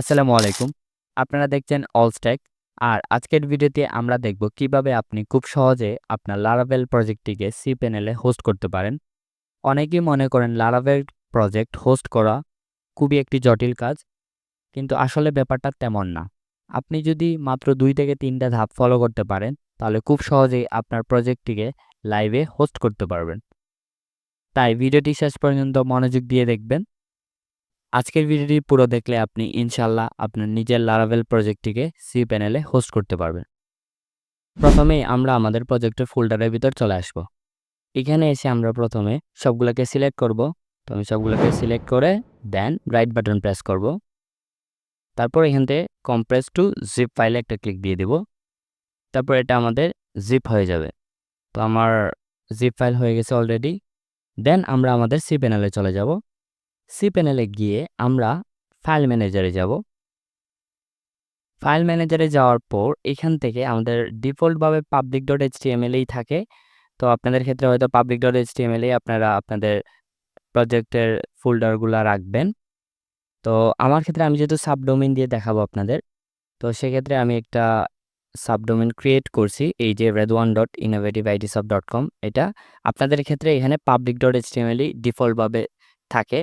আসসালামু আলাইকুম। আপনারা দেখছেন অলস্ট্যাক আর আজকের ভিডিওতে আমরা দেখব কীভাবে আপনি খুব সহজে আপনার লারাভেল প্রজেক্টটিকে সি প্যানেলে হোস্ট করতে পারেন। অনেকেই মনে করেন লারাভেল প্রজেক্ট হোস্ট করা খুবই একটি জটিল কাজ, কিন্তু আসলে ব্যাপারটা তেমন না। আপনি যদি মাত্র দুই থেকে তিনটা ধাপ ফলো করতে পারেন, তাহলে খুব সহজেই আপনার প্রজেক্টটিকে লাইভে হোস্ট করতে পারবেন। তাই ভিডিওটি শেষ পর্যন্ত মনোযোগ দিয়ে দেখবেন। আজকের ভিডিওটি পুরো দেখলে আপনি ইনশাল্লাহ আপনার নিজের লারাভেল প্রজেক্টটিকে সি প্যানেলে হোস্ট করতে পারবেন। প্রথমেই আমরা আমাদের প্রজেক্টের ফোল্ডারের ভিতর চলে আসব। এখানে এসে আমরা প্রথমে সবগুলোকে সিলেক্ট করব। তো আমি সবগুলোকে সিলেক্ট করে দেন রাইট বাটন প্রেস করব। তারপর এখান থেকে কম্প্রেস টু জিপ ফাইলে একটা ক্লিক দিয়ে দিব। তারপর এটা আমাদের জিপ হয়ে যাবে। তো আমার জিপ ফাইল হয়ে গেছে অলরেডি দেন আমরা আমাদের সি প্যানেলে চলে যাব। সি প্যানেলে গিয়ে আমরা ফাইল ম্যানেজারে যাব। ফাইল ম্যানেজারে যাওয়ার পর এখান থেকে আমাদের ডিফল্টভাবে পাবলিক ডট এইচ টিএমএলেই থাকে। তো আপনাদের ক্ষেত্রে হয়তো পাবলিক ডট এইচ টিএমএলেই আপনারা আপনাদের প্রজেক্টের ফোল্ডারগুলো রাখবেন। তো আমার ক্ষেত্রে আমি যেহেতু সাবডোমেন দিয়ে দেখাবো আপনাদের, তো সেক্ষেত্রে আমি একটা সাবডোমেন ক্রিয়েট করছি, এই যে red one dot innovative IT সব ডট কম এটা আপনাদের ক্ষেত্রে এখানে পাবলিক ডট এইচ টিএমএলই ডিফল্টভাবে থাকে।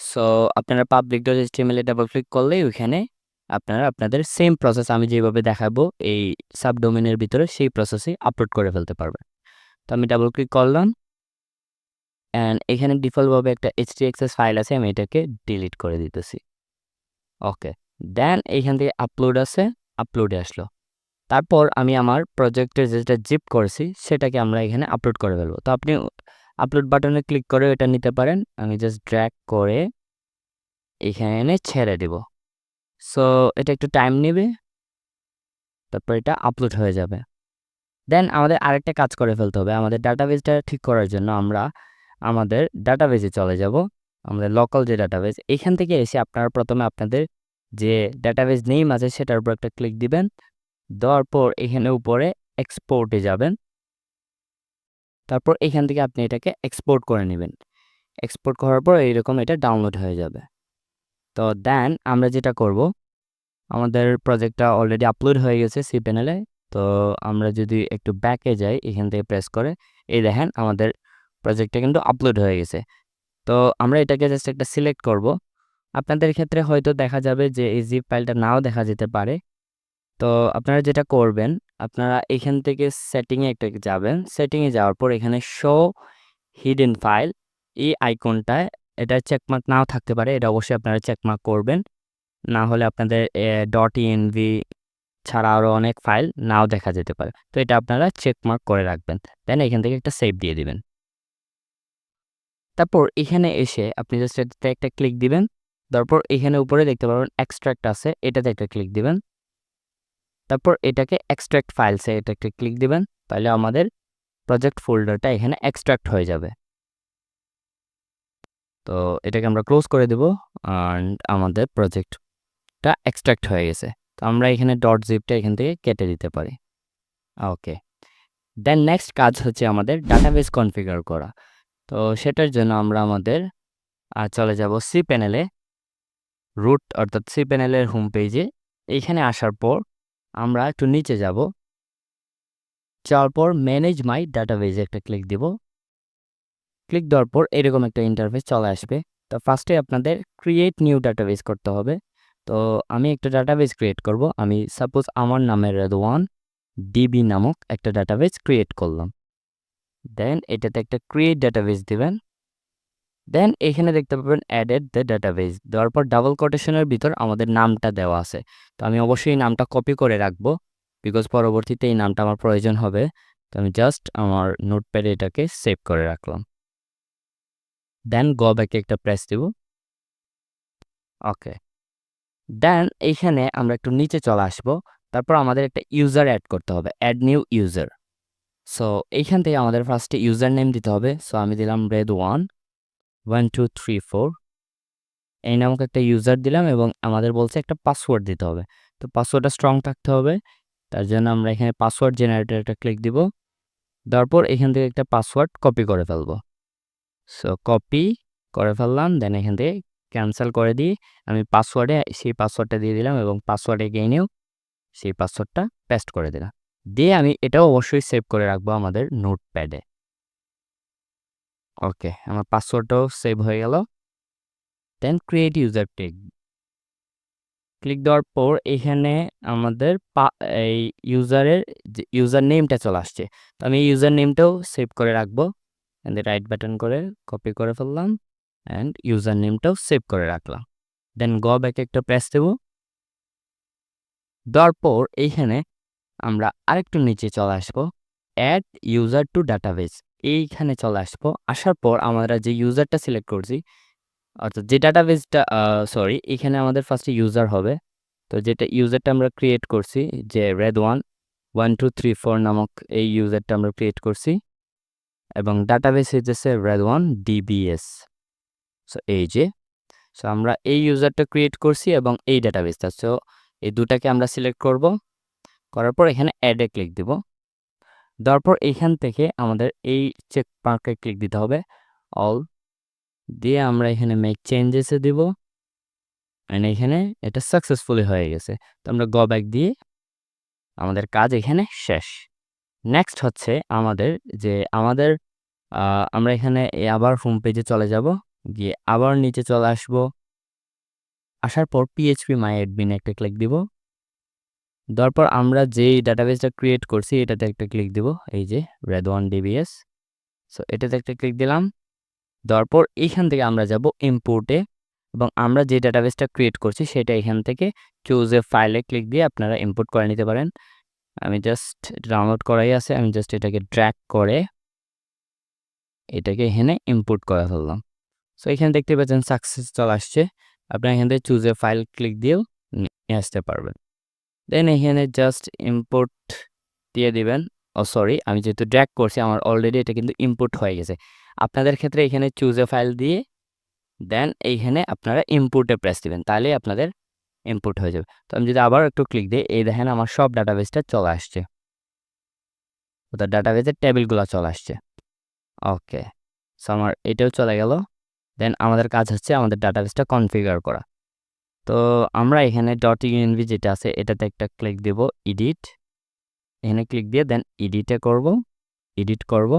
সো আপনারা পাবলিক ডট এইচটিএমএল এ ডাবল ক্লিক করলেই ওইখানে আপনারা আপনাদের সেম প্রসেস আমি যেভাবে দেখাবো এই সাবডোমেনের ভিতরে সেই প্রসেসে আপলোড করে ফেলতে পারবেন। তো আমি ডাবল ক্লিক করলাম অ্যান্ড এখানে ডিফল্টভাবে একটা এইচটিএক্সএস ফাইল আছে, আমি এটাকে ডিলিট করে দিতেছি। ওকে দেন এইখান থেকে আপলোড আছে আপলোডে আসলো। তারপর আমি আমার প্রজেক্টের যেটা জিপ করেছি, সেটাকে আমরা এখানে আপলোড করে ফেলব। তো আপনি আপলোড বাটনে ক্লিক করে এটা নিতে পারেন। আমি জাস্ট ড্র্যাগ করে এখানে এনে ছেড়ে দেব। সো এটা একটু টাইম নেবে। তারপর এটা আপলোড হয়ে যাবে। দেন আমাদের আরেকটা কাজ করে ফেলতে হবে। আমাদের ডাটাবেসটা ঠিক করার জন্য আমরা আমাদের ডাটাবেসে চলে যাব। আমাদের লোকাল যে ডাটাবেস এখান থেকে এসে আপনারা প্রথমে আপনাদের যে ডাটাবেস নেম আছে সেটার উপর একটা ক্লিক দিবেন। দেওয়ার পর এখানে উপরে এক্সপোর্টে যাবেন। তারপর এখান থেকে আপনি এটাকে এক্সপোর্ট করে নেবেন। এক্সপোর্ট করার পর এইরকম এটা ডাউনলোড হয়ে যাবে। তো দেন আমরা যেটা করব, আমাদের প্রজেক্টটা অলরেডি আপলোড হয়ে গেছে সি প্যানেলে তো আমরা যদি একটু ব্যাকে যাই, এখান থেকে প্রেস করে, এই দেখেন আমাদের প্রজেক্টটা কিন্তু আপলোড হয়ে গেছে। তো আমরা এটাকে জাস্ট একটা সিলেক্ট করব। আপনাদের ক্ষেত্রে হয়তো দেখা যাবে যে এই জিপ ফাইলটা নাও দেখা যেতে পারে। তো আপনারা যেটা করবেন আপনারা এখান থেকে সেটিংয়ে একটা যাবেন। সেটিংয়ে যাওয়ার পর এখানে শো হিডেন ফাইল এই আইকনটায় এটা চেকমার্ক নাও থাকতে পারে, এটা অবশ্যই আপনারা চেকমার্ক করবেন। না হলে আপনাদের ডট ইএনভি ছাড়া আরও অনেক ফাইল নাও দেখা যেতে পারে। তো এটা আপনারা চেকমার্ক করে রাখবেন। দেন এখান থেকে একটা সেভ দিয়ে দিবেন। তারপর এখানে এসে আপনি জাস্ট এটাতে একটা ক্লিক দিবেন। তারপর এখানে উপরে দেখতে পারবেন এক্সট্রাক্ট আছে, এটাতে একটা ক্লিক দিবেন। তারপর এটাকে এক্সট্রাক্ট ফাইলসে এটা একটা ক্লিক দিবেন, তাহলে আমাদের প্রজেক্ট ফোল্ডারটা এখানে এক্সট্রাক্ট হয়ে যাবে। তো এটাকে আমরা ক্লোজ করে দেব অ্যান্ড আমাদের প্রজেক্টটা এক্সট্রাক্ট হয়ে গেছে। তো আমরা এখানে ডট জিপটা এখান থেকে কেটে দিতে পারি। ওকে। দেন নেক্সট কাজ হচ্ছে আমাদের ডাটাবেস কনফিগার করা। তো সেটার জন্য আমরা আমাদের চলে যাব সি প্যানেলে রুট অর্থাৎ সি প্যানেলের হোম পেজে এইখানে আসার পর আমরা একটু নিচে যাব। যাওয়ার ম্যানেজ মাই ডাটাবেজে একটা ক্লিক দিব। ক্লিক দেওয়ার পর এরকম একটা ইন্টারফেস চলে আসবে। তো ফার্স্টে আপনাদের ক্রিয়েট নিউ ডাটাবেস করতে হবে। তো আমি একটা ডাটাবেস ক্রিয়েট করব। আমি সাপোজ আমার নামের ওয়ান ডিবি নামক একটা ডাটাবেস ক্রিয়েট করলাম। দেন এটাতে একটা ক্রিয়েট ডাটাবেস দিবেন। দেন এখানে দেখতে পাবেন অ্যাডেড দ্য ডাটাবেস দেওয়ার পর ডাবল কোটেশনের ভিতর আমাদের নামটা দেওয়া আছে। তো আমি অবশ্যই নামটা কপি করে রাখব বিকজ পরবর্তীতে এই নামটা আমার প্রয়োজন হবে। তো আমি জাস্ট আমার নোটপ্যাডে এটাকে সেভ করে রাখলাম। দেন গ ব্যাকে একটা প্রেস দেব। ওকে দেন এইখানে আমরা একটু নিচে চলে আসব। তারপর আমাদের একটা ইউজার অ্যাড করতে হবে। অ্যাড নিউ ইউজার সো এইখান থেকে আমাদের ফার্স্টে ইউজার নেম দিতে হবে। সো আমি দিলাম red one one, two, three, four. এই নামক একটা ইউজার দিলাম এবং আমাদের বলছে একটা পাসওয়ার্ড দিতে হবে। তো পাসওয়ার্ডটা স্ট্রং থাকতে হবে। তার জন্য আমরা এখানে পাসওয়ার্ড জেনারেটর একটা ক্লিক দিব। তারপর এখান থেকে একটা পাসওয়ার্ড কপি করে ফেলব। সো কপি করে ফেললাম দেন এখান থেকে ক্যান্সেল করে দিয়ে আমি পাসওয়ার্ডে সেই পাসওয়ার্ডটা দিয়ে দিলাম এবং পাসওয়ার্ডে গেইনেও সেই পাসওয়ার্ডটা পেস্ট করে দিলাম। দিয়ে আমি এটাও অবশ্যই সেভ করে রাখব আমাদের নোটপ্যাডে ওকে আমার পাসওয়ার্ডটাও সেভ হয়ে গেল। Then create user tech click দেওয়ার পর এখানে আমাদের এই ইউজারের যে ইউজার নেমটা চলে আসছে। তো আমি এই ইউজার নেমটাও সেভ করে রাখব। অ্যান্ড রাইট বাটন করে কপি করে ফেললাম। অ্যান্ড ইউজার নেমটাও সেভ করে রাখলাম। দেন গ ব্যাক একটা প্রেস দেব। দেওয়ার পর এইখানে আমরা আরেকটু নিচে চলে আসব। অ্যাড ইউজার টু ডাটাবেস এইখানে চলে আসব। আসার পর আমরা যে ইউজারটা সিলেক্ট করছি, অর্থাৎ যে ডাটাবেসটা সরি এখানে আমাদের ফার্স্টে ইউজার হবে। তো যেটা ইউজারটা আমরা ক্রিয়েট করছি, যে red one one two three four নামক এই ইউজারটা আমরা ক্রিয়েট করছি। এবং ডাটাবেস হচ্ছে রেড ওয়ান ডিবিএস সো এই যে সো আমরা এই ইউজারটা ক্রিয়েট করছি এবং এই ডাটাবেসটা সো এই দুটাকে আমরা সিলেক্ট করব। করার পর এখানে অ্যাডে ক্লিক দিব। দেওয়ার পর এইখান থেকে আমাদের এই চেক মার্কে ক্লিক দিতে হবে। অল দিয়ে আমরা এখানে মেক চেঞ্জেসে দিব। অ্যান্ড এখানে এটা সাকসেসফুলি হয়ে গেছে। তো আমরা গ ব্যাক দিয়ে আমাদের কাজ এখানে শেষ। নেক্সট হচ্ছে আমাদের যে আমাদের আমরা এখানে আবার হোম পেজে চলে যাব। গিয়ে আবার নিচে চলে আসব। আসার পর পিএইচপি মাই অ্যাডমিন একটা ক্লিক দিব। দেওয়ার পর আমরা যেই ডাটাবেসটা ক্রিয়েট করছি, এটাতে একটা ক্লিক দিব, এই যে রেড ওয়ান ডিবিএস সো এটাতে একটা ক্লিক দিলাম দেওয়ার পর এইখান থেকে আমরা যাব ইম্পোর্টে এবং আমরা যে ডাটাবেসটা ক্রিয়েট করছি, সেটা এখান থেকে চুজ এ ফাইলে ক্লিক দিয়ে আপনারা ইম্পোর্ট করে নিতে পারেন। আমি জাস্ট ডাউনলোড করাই আছে, আমি জাস্ট এটাকে ট্র্যাক করে, এটাকে এখানে ইম্পোর্ট করে ফেললাম। সো এখানে দেখতে পাচ্ছেন সাকসেস চলে আসছে, আপনারা এখান থেকে চুজ এ ফাইল ক্লিক দিয়েও নিয়ে আসতে পারবেন। দেন এখানে জাস্ট ইম্পোর্ট দিয়ে দিবেন। ও সরি আমি যেহেতু ড্র্যাক করছি, আমার অলরেডি এটা কিন্তু ইম্পোর্ট হয়ে গেছে। আপনাদের ক্ষেত্রে এখানে চুজ এ ফাইল দিয়ে দেন এইখানে আপনারা ইম্পোর্টে প্রেস দিবেন তাহলে আপনাদের ইম্পোর্ট হয়ে যাবে। তো আমি যদি আবার একটু ক্লিক দিই, এই দেখেন আমার সব ডাটাবেসটা চলে আসছে। ওদের ডাটাবেসের টেবিলগুলো চলে আসছে। ওকে সো আমার এটাও চলে গেল। দেন আমাদের কাজ হচ্ছে আমাদের ডাটাবেসটা কনফিগার করা। তো আমরা এখানে ডট ইউএনভি যেটা আছে, এটাতে একটা ক্লিক দেব এডিট এখানে ক্লিক দিয়ে দেন এডিটে করব এডিট করব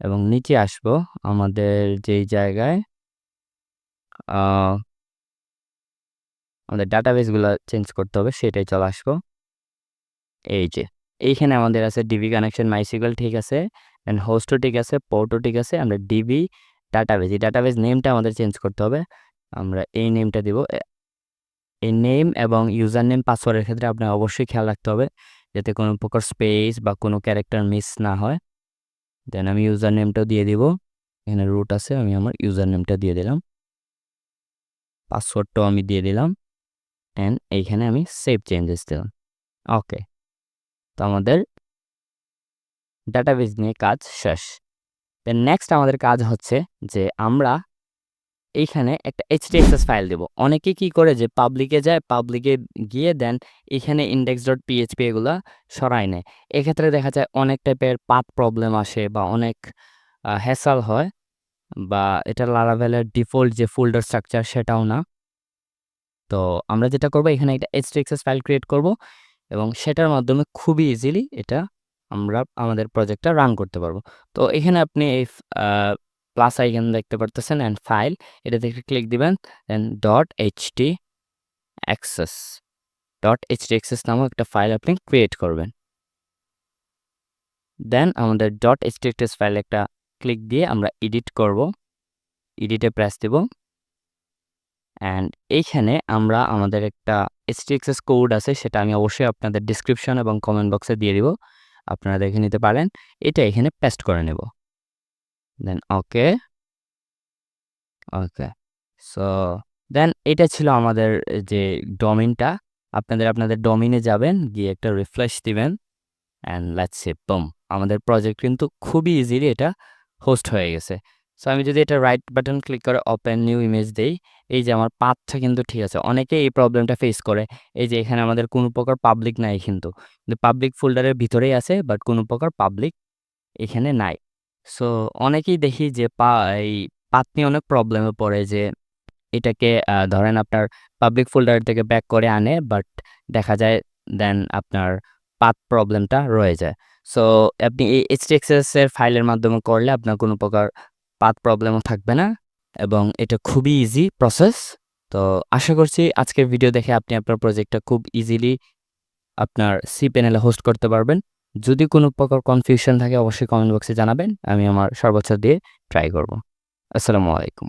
এবং নিচে আসব আমাদের যেই জায়গায় আমাদের ডাটাবেসগুলো চেঞ্জ করতে হবে, সেটাই চলে আসব। এই যে, এইখানে আমাদের আছে ডিবি কানেকশন মাইসিকল ঠিক আছে অ্যান্ড হোস্টও ঠিক আছে পোর্টও ঠিক আছে, আমরা ডিবি ডাটাবেস এই ডাটাবেস নেমটা আমাদের চেঞ্জ করতে হবে। আমরা এই নেমটা দিব এই নেম এবং ইউজার নেম পাসওয়ার্ডের ক্ষেত্রে আপনার অবশ্যই খেয়াল রাখতে হবে যাতে কোনো প্রকার স্পেস বা কোনো ক্যারেক্টার মিস না হয়। দেন আমি ইউজার নেমটাও দিয়ে দিব। এখানে রুট আছে, আমি আমার ইউজার নেমটা দিয়ে দিলাম। পাসওয়ার্ডটাও আমি দিয়ে দিলাম। অ্যান্ড এইখানে আমি সেভ চেঞ্জেস দিলাম। ওকে তো আমাদের ডাটাবেস নিয়ে কাজ শেষ। দেন নেক্সট আমাদের কাজ হচ্ছে যে আমরা এইখানে একটা এইচটিএক্সএস ফাইল দেব। অনেকে কি করে যে পাবলিকে যায় পাবলিকে গিয়ে দেন, এখানে ইন্ডেক্স ডট পিএইচপি এগুলো সরাই নেয়। এক্ষেত্রে দেখা যায় অনেক টাইপের পাথ প্রবলেম আসে বা অনেক হ্যাসাল হয় বা এটা লারাভেলের ডিফল্ট যে ফোল্ডার স্ট্রাকচার সেটাও না। তো আমরা যেটা করব, এখানে একটা এইচটিএক্সএস ফাইল ক্রিয়েট করব এবং সেটার মাধ্যমে খুবই ইজিলি এটা আমরা আমাদের প্রজেক্টটা রান করতে পারব। তো এখানে আপনি এই প্লাস আইকন দেখতে পারতেছেন অ্যান্ড ফাইল এটাতে একটা ক্লিক দিবেন then dot HT access dot HT access নামক একটা ফাইল আপনি ক্রিয়েট করবেন। দেন আমাদের ডট এইচটি অ্যাক্সেস ফাইল একটা ক্লিক দিয়ে আমরা এডিট করব এডিটে প্রেস দেব। অ্যান্ড এইখানে আমরা আমাদের একটা এইচটিএক্সএস কোড আছে, সেটা আমি অবশ্যই আপনাদের ডিসক্রিপশন এবং কমেন্ট বক্সে দিয়ে দিব, আপনারা দেখে নিতে পারেন, এটা এখানে পেস্ট করে নেব। দেন ওকে ওকে সো দেন এটা ছিল আমাদের যে ডোমিনটা আপনাদের আপনাদের ডোমিনে যাবেন, গিয়ে একটা রিফ্রেশ দিবেন। অ্যান্ড লেটস সে বম আমাদের প্রজেক্ট কিন্তু খুবই ইজিলি এটা হোস্ট হয়ে গেছে। সো আমি যদি এটা রাইট বাটন ক্লিক করে ওপেন নিউ ইমেজ দেই, এই যে আমার পাথটা কিন্তু ঠিক আছে। অনেকে এই প্রবলেমটা ফেস করে। এই যে এখানে আমাদের কোনো প্রকার পাবলিক নাই কিন্তু। পাবলিক ফোল্ডারের ভিতরেই আছে বাট কোনো প্রকার পাবলিক এখানে নাই। সো অনেকেই দেখি যে পা, এই পাত নিয়ে অনেক প্রবলেমে পড়ে যে এটাকে ধরেন আপনার পাবলিক ফোল্ডার থেকে ব্যাক করে আনে বাট দেখা যায় দেন আপনার পাত প্রবলেমটা রয়ে যায়। সো আপনি এই htaccess এর ফাইলের মাধ্যমে করলে আপনার কোনো প্রকার পাত প্রবলেমও থাকবে না এবং এটা খুবই ইজি প্রসেস। তো আশা করছি আজকের ভিডিও দেখে আপনি আপনার প্রজেক্টটা খুব ইজিলি আপনার cPanel এ হোস্ট করতে পারবেন। যদি কোনো প্রকার কনফিউশন থাকে, অবশ্যই কমেন্ট বক্সে জানাবেন। আমি আমার সর্বোচ্চ দিয়ে ট্রাই করব। আসসালামু আলাইকুম।